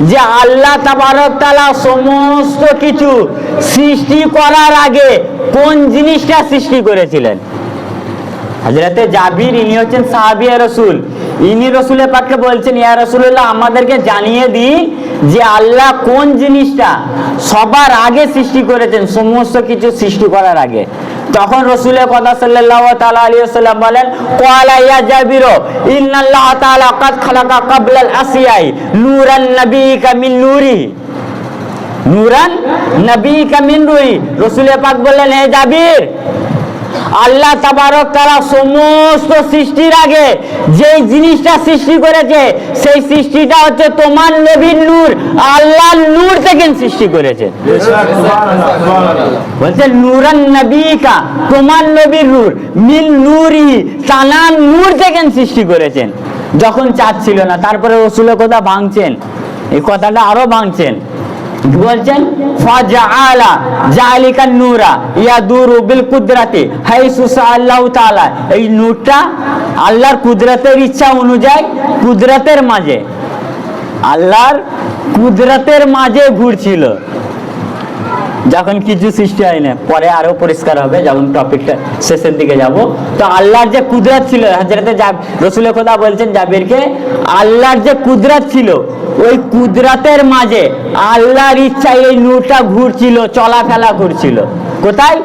যে আল্লাহ সমস্ত কিছু সৃষ্টি করার আগে কোন জিনিসটা সৃষ্টি করেছিলেন? হাজরাতে জাবির, ইনি হচ্ছেন সাহাবিয়া রসুল। ইনি রসুলের পাককে বলছেন, ইয়া রসুল্লাহ আমাদেরকে জানিয়ে দিন যে আল্লাহ কোন জিনিসটা সবার আগে সৃষ্টি করেছেন, সমস্ত কিছু সৃষ্টি করার আগে। তখন রসুলের কথা বলেন ইয়া ইন্নাল্লাহ তাআলা কাদ খালাকা ক্বাবলাল আসিয়াই, নূরান নবিকা মিন নূরি নূরান নবিকা মিন নূরি রসুলের পাক বললেন, হে জাবির আল্লাহ তাবারক তারা সমস্ত সৃষ্টির আগে যেই জিনিসটা সৃষ্টি করেছে, সেই সৃষ্টিটা হচ্ছে তোমার নবীর নূর, আল্লাহর নূর থেকে সৃষ্টি করেছে। বলছে, নূরান নবিকা, তোমার নবীর নূর, মিল নূরি, তানার নূর থেকে সৃষ্টি করেছেন। যখন চাঁদ ছিল না, তারপরে রসুলের কথা ভাঙছেন। এই কথাটা আরও ভাঙছেন। বলছেন, ফাজআলা জালিকা নূরা ইয়াদুরু বিল কুদরাতি হাইসু আল্লাহু তাআলা। এই নূরটা আল্লাহর কুদরতের ইচ্ছা অনুযায়ী কুদরতের মাঝে, আল্লাহর কুদরতের মাঝে ঘুরছিল। যখন কিছু সৃষ্টি হয় না পরে আরও পরিষ্কার হবে যখন টপিকটা শেষের দিকে যাব। তো আল্লাহর যে কুদরত ছিল হাজরাতে রসুলের কথা বলছেন জাবিরকে, আল্লাহর যে কুদরত ছিল, ওই কুদরতের মাঝে আল্লাহর ইচ্ছায় এই নূরটা ঘুরছিল, চলাফেরা করছিল। কোথায়?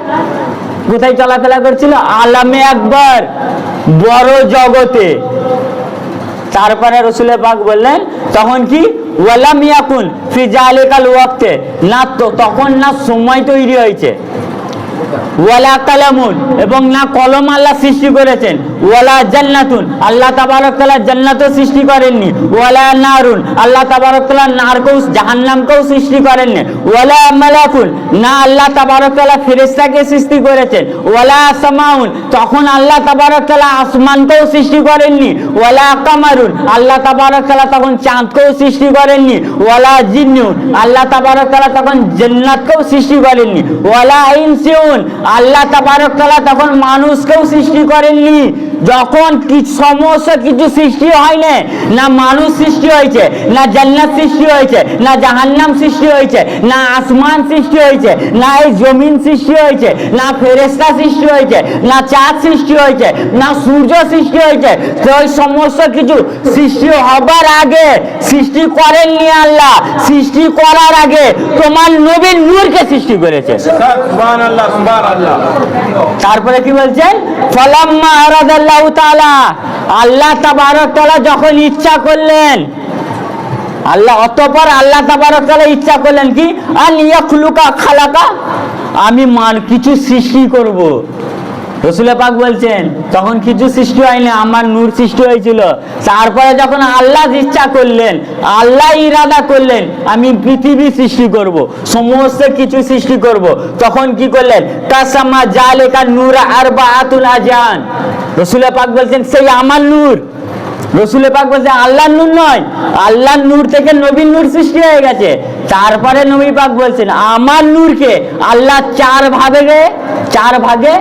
কোথায় চলাফেরা করছিল? আলামে একবার বড় জগতে। তারপরে রসুলের পাক বললেন, তখন কি? ওয়ালাম ইয়াকুন ফি জালিকাল ওয়াক্তে। না তখন না সময় তৈরি হয়েছে। ওয়ালা কালামুন, এবং না কলম আল্লাহ সৃষ্টি করেছেন। ওয়ালা জান্নাতুন। আল্লাহ তাবারক তাআলা জান্নাতও সৃষ্টি করেননি। ওয়ালা নারুন। আল্লাহ তাবারক তাআলা নারকেও, জাহান্নামকেও সৃষ্টি করেননি। ওয়ালা মালাকুন। না আল্লাহ তাবারক তাআলা ফেরেশতাকে সৃষ্টি করেছেন। ওয়ালা সামাউন। তখন আল্লাহ তাবারক তাআলা আসমানকেও সৃষ্টি করেননি। ওয়ালা কামারুন। আল্লাহ তাবারক তাআলা তখন চাঁদকেও সৃষ্টি করেননি। ওয়ালা জিন্নুন। আল্লাহ তাবারক তাআলা তখন জান্নাতকেও সৃষ্টি করেননি। ওয়ালা ইনসিউন। আল্লাহ তাবারক তাআলা তখন মানুষকেও সৃষ্টি করেননি। যখন কি সমস্ত কিছু সৃষ্টি হয় না না মানুষ সৃষ্টি হয়েছে না জান্নাত সৃষ্টি হয়েছে না জাহান্নাম সৃষ্টি হয়েছে না আসমান সৃষ্টি হয়েছে না এই জমিন সৃষ্টি হয়েছে না ফেরেস্তা সৃষ্টি হয়েছে না চাঁদ সৃষ্টি হয়েছে না সূর্য সৃষ্টি হয়েছে ওই সমস্ত কিছু সৃষ্টি হবার আগে সৃষ্টি করেননি আল্লাহ সৃষ্টি করার আগে তোমার নবীন নূরকে সৃষ্টি করেছে। সুবহানাল্লাহ সুবহানাল্লাহ। তারপরে কি বলছেন ফলাম্মা আরাদাল্লাহু আল্লাহ তালা যখন ইচ্ছা করলেন, আল্লাহ অতপর আল্লাহ তাবারক ইচ্ছা করলেন কি? আলিয়া খুলুকা খালাকা, আমি মান কিছু সৃষ্টি করব। রসুলের পাক বলছেন, তখন কিছু সৃষ্টি হয়নি, আমার নূর সৃষ্টি হয়েছিল। তারপরে যখন আল্লাহ ইচ্ছা করলেন, আল্লাহ ইরাদা করলেন, আমি পৃথিবী সৃষ্টি করব, সমস্ত কিছু সৃষ্টি করব। তখন কি করলেন? কাসামা জালেকা নূর আর বা আতুল আজান। রসুলে পাক বলছেন, সেই আমার নূর। রসুলের পাক বলছে, আল্লাহর নূর নয়, আল্লাহর নূর থেকে নবীন নূর সৃষ্টি হয়ে গেছে। তারপরে নবী পাক বলছেন, আমার নূরকে আল্লাহ চার ভাগে চার ভাগে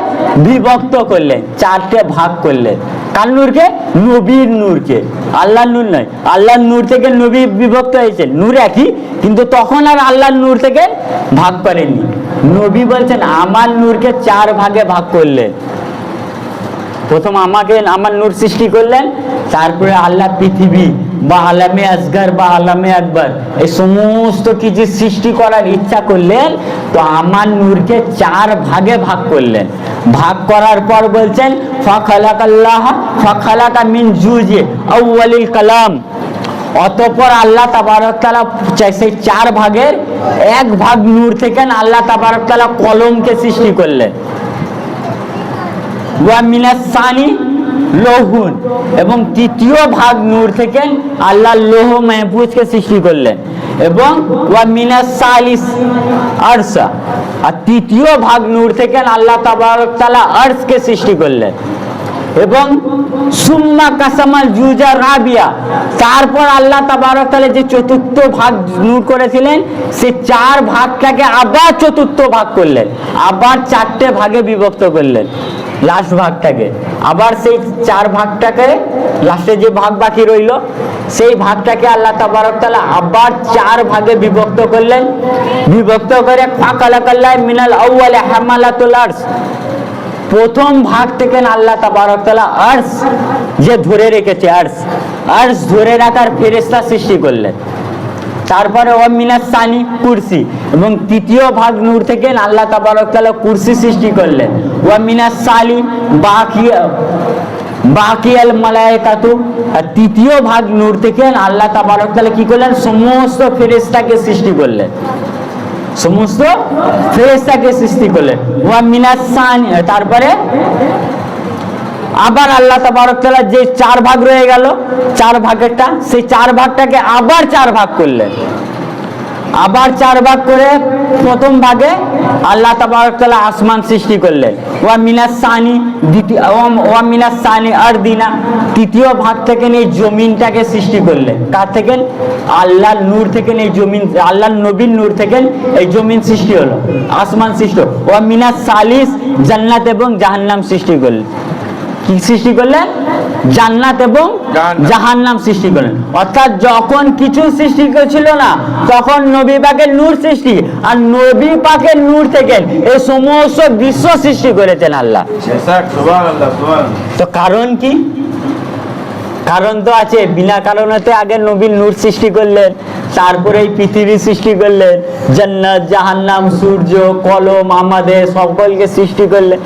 বিভক্ত করলেন, চারটে ভাগ করলেন। কার নূরকে? নবীর নূরকে। আল্লাহর নূর নয়, আল্লাহর নূর থেকে নবী বিভক্ত হয়েছে নূর একই, কিন্তু তখন আর আল্লাহর নূর থেকে ভাগ করেনি নবী বলছেন, আমার নূরকে চার ভাগে ভাগ করলেন। প্রথম আমাকে আমার নূর সৃষ্টি করলেন, তারপরে আল্লাহ পৃথিবী, বা আলামে আসগার বা আলামে আকবর, এই সমস্ত কিছু সৃষ্টি করার ইচ্ছা করলেন, তো আমার নূরকে চার ভাগে ভাগ করলেন। ভাগ করার পর বলছেন ফখালাক আল্লাহ ফখালাকা মিন জুজে আউয়ালিল কালাম। অতঃপর আল্লাহ তাবারক তাআলা সেই চার ভাগের এক ভাগ নূর থেকে আল্লাহ তাবারক তাআলা কলমকে সৃষ্টি করলেন। ওয়া মিনাস লৌহুন। এবং তৃতীয় ভাগ নূর থেকে আল্লাহ লোহ মেহবুজকে সৃষ্টি করলেন। এবং ওয়া মিনাস সালিস আরসা। আর তৃতীয় ভাগ নূর থেকে আল্লাহ তাবারক আর্সকে সৃষ্টি করলেন। এবং সুম্মা কাসামাল জুজা রাবিয়া। তারপর আল্লাহ তাবারক তাআলা যে চতুর্থ ভাগ নূর করেছিলেন, সে চার ভাগটাকে আবার চতুর্থ ভাগ করলেন। আবার চারটে ভাগে বিভক্ত করলেন লাস্ট ভাগটাকে। আবার সেই চার ভাগটাকে লাস্টে যে ভাগ বাকি রইল, সেই ভাগটাকে আল্লাহ তাবারক তাআলা আবার চার ভাগে বিভক্ত করলেন। বিভক্ত করে ফাকালাকাল্লাহ মিনাল আউয়ালে হামালাতুল আরশ। প্রথম ভাগ থেকে আল্লাহ তাবারক তাআলা আরশ যে ধরে রেখেছে, আরশ। আরশ ধরে রাখার ফেরেশতা সৃষ্টি করলেন। তারপরে ও সানি কুরসি এবং তৃতীয় ভাগ নূর থেকে আল্লাহ তাবারক তাআলা কুরসি সৃষ্টি করলেন। ও সালি বাকি বাকিয়াল মালায়েকাতু। আর তৃতীয় ভাগ নূর থেকে আল্লাহ তাবারক তাআলা কি করলেন? সমস্ত ফেরেশতাকে সৃষ্টি করলেন। সমস্ত ফেরেস্তাকে সৃষ্টি করলেন। ওয়া মিনাস তারপরে আবার আল্লাহ তাবারক তাআলা যে চার ভাগ রয়ে গেল, চার ভাগেরটা, সেই চার ভাগটাকে আবার চার ভাগ করলেন। আবার চার ভাগ করে প্রথম ভাগে আল্লাহ তাবারক তাআলা আসমান সৃষ্টি করলেন। ওয়া মিনাস সানি দ্বিতীয় ওয়া- মিনাস সানি আর দিনা তৃতীয় ভাগ থেকে এই জমিনটাকে সৃষ্টি করলেন। কার থেকে? আল্লাহর নূর থেকে এই জমিন আল্লাহর নবীর নূর থেকে এই জমিন সৃষ্টি হলো। আসমান সৃষ্টি। ওয়া মিনাস সালিস জান্নাত এবং জাহান্নাম সৃষ্টি করলেন। কি সৃষ্টি করলেন? জান্নাত এবং জাহান্নাম। জাহান্নাম সৃষ্টি করলেন অর্থাৎ যখন কিছু সৃষ্টি ছিল না তখন নবী পাকের নূর সৃষ্টি। আর নবী পাকের নূর থেকে এই সমস্ত বিশ্ব সৃষ্টি করেছেন আল্লাহ. তো কারণ কি? কারণ তো আছে বিনা কারণেতে আগে নবীর নূর সৃষ্টি করলেন তারপরে এই পৃথিবী সৃষ্টি করলেন জান্নাত জাহান্নাম সূর্য কলম আমাদের সকলকে সৃষ্টি করলেন।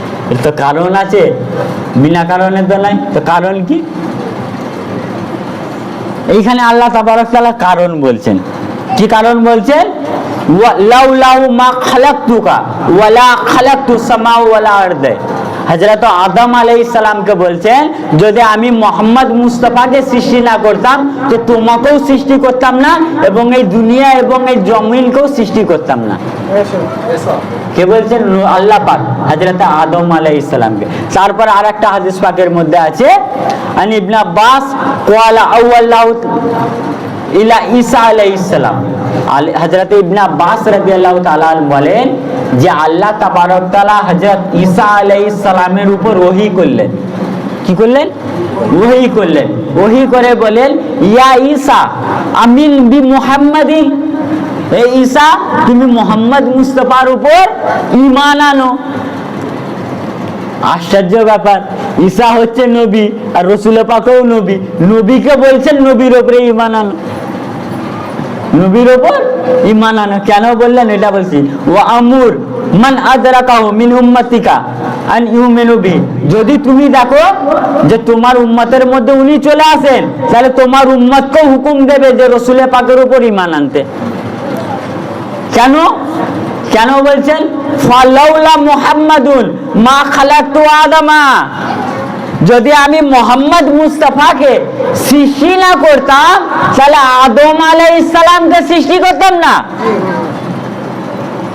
তো কারণ আছে, বিনা কারণে তো নাই। তো কারণ কি? এইখানে আল্লাহ তাবারক তাআলা কারণ বলছেন। কি কারণ বলছেন? হযরত আদম বলছেন, যদি আমি মোহাম্মদ মুস্তাফাকে সৃষ্টি না করতাম, তো তোমাকেও সৃষ্টি করতাম না, এবং এই দুনিয়া এবং এই জমিনকেও সৃষ্টি করতাম না। কে বলছেন? আল্লাহ পাক, হযরত আদম আলাইহিস সালামকে তারপর আরেকটা হাদিস পাকের মধ্যে আছে, আন ইবনে আব্বাস ক্বালা আউয়াল্লাহু ইলা ঈসা আলাইহিস সালাম। হযরত ইবনে আব্বাস রাদিয়াল্লাহু তাআলা আনহু বলেন যে আল্লাহ তাবারক তাআলা হযরত ঈসা আলাইহিস সালামের উপর ওহী করলেন। কি করলেন? ওহী করলেন। ওহী করে বলেন, ইয়া ঈসা, আমিন বি মুহাম্মাদিন। এই ঈসা, তুমি মোহাম্মদ মুস্তফার উপর ঈমান আনো। আশ্চর্য ব্যাপার, ঈসা হচ্ছে নবী আর রসুল পাকেও নবী। নবীকে বলছেন নবীর উপরে ঈমান আনো। নবীর ওপর ঈমান আনো। কেন বললেন? এটা বলছি ও আমুর মান আদরাকাহু মিন উম্মাতিকা আন ইউমিনু বি। যদি তুমি দেখো যে তোমার উম্মতের মধ্যে উনি চলে আসেন, তাহলে তোমার উম্মতকেও হুকুম দেবে যে রসুলের পাকের উপর ইমান আনতে। কেন? কেন বলছেন? ফালাউলা মুহাম্মাদুন মা খালাকতু আদামা। যদি আমি মোহাম্মদ মুস্তাফাকে সৃষ্টি না করতাম, তাহলে আদম আলাই ইসলামকে সৃষ্টি করতাম না।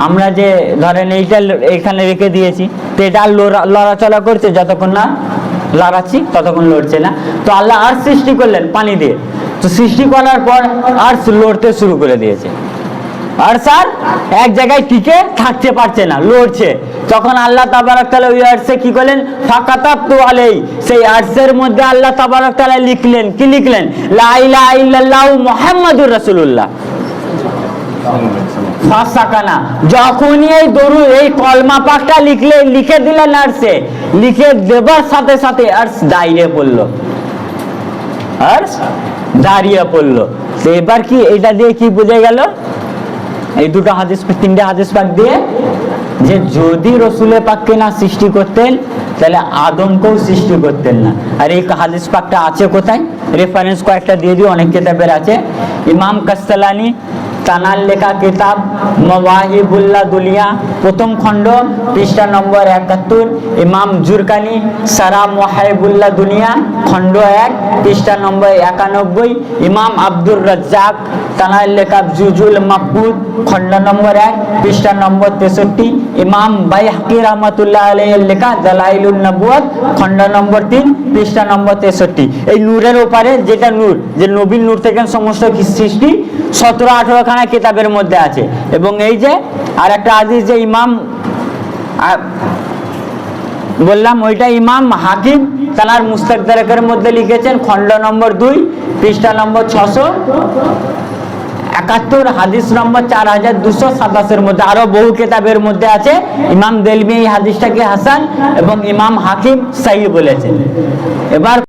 আমরা যে ধরেন এইটা এখানে রেখে দিয়েছি, তো এটা আর লড়া- লড়াচড়া করছে যতক্ষণ না? লড়াচ্ছি, ততক্ষণ লড়ছে না। তো আল্লাহ আর সৃষ্টি করলেন পানি দিয়ে। তো সৃষ্টি করার পর আর লড়তে শুরু করে দিয়েছে। আর স্যার এক জায়গায় টিকে থাকতে পারছে না, লড়ছে। তখন আল্লাহ তাবারক তাআলা ওই আর্টসে কি করলেন? ফাকাতাব তু আলাই সেই আর্টসের মধ্যে আল্লাহ তাবারক তাআলা লিখলেন, কি লিখলেন? লা ইলাহা ইল্লাল্লাহু মুহাম্মাদুর রাসূলুল্লাহ। ফাঁসাকানা। যখনই এই দরু এই কলমা পাকটা লিখলে, লিখে লিখে দেবার সাথে সাথে আর্টস দাঁড়িয়ে দাঁড়িয়ে তো এবার কি এটা দিয়ে কি গেল? এই দুটো হাদিস, তিনটে হাদিস পাক দিয়ে, যে যদি রসুলে পাককে না সৃষ্টি করতেন, তাহলে আদমকেও সৃষ্টি করতেন না। আর এই হাদিস পাকটা আছে কোথায়? রেফারেন্স কয়েকটা দিয়ে দিও অনেক কিতাবের আছে। ইমাম কাস্তালানি তানার লেখা কিতাব মওয়াহিবুল্লাহ দুলিয়া, প্রথম খণ্ড, পৃষ্ঠা নম্বর একাত্তর, ইমাম জুরকানি, সারা মোহাইবুল্লাহ দুনিয়া খণ্ড এক, পৃষ্ঠা নম্বর একানব্বই, ইমাম আব্দুর রাজ্জাক তানার লেখা জুজুল মাহবুদ খণ্ড নম্বর এক, পৃষ্ঠা নম্বর তেষট্টি, ইমাম বাই বাইহাকি রহমতুল্লাহ আলাইয়ের লেখা জালাইলুন নবুয়াত খণ্ড নম্বর তিন, পৃষ্ঠা নম্বর তেষট্টি। এই নূরের ওপারে যেটা নূর, যে নবীন নূর থেকে সমস্ত সৃষ্টি, সতেরো আঠেরো খানা কিতাবের মধ্যে আছে। এবং এই যে আর একটা আদিস যে ইমাম বললাম ওইটা ইমাম হাকিম তানার মুস্তাকদারেকের মধ্যে লিখেছেন, খণ্ড নম্বর দুই, পৃষ্ঠা নম্বর ছশো একাত্তর, হাদিস নম্বর চার হাজার দুশো সাতাশের মধ্যে। আরও বহু কেতাবের মধ্যে আছে। ইমাম দেলমি এই হাদিসটাকে হাসান এবং ইমাম হাকিম সাহি বলেছেন। এবার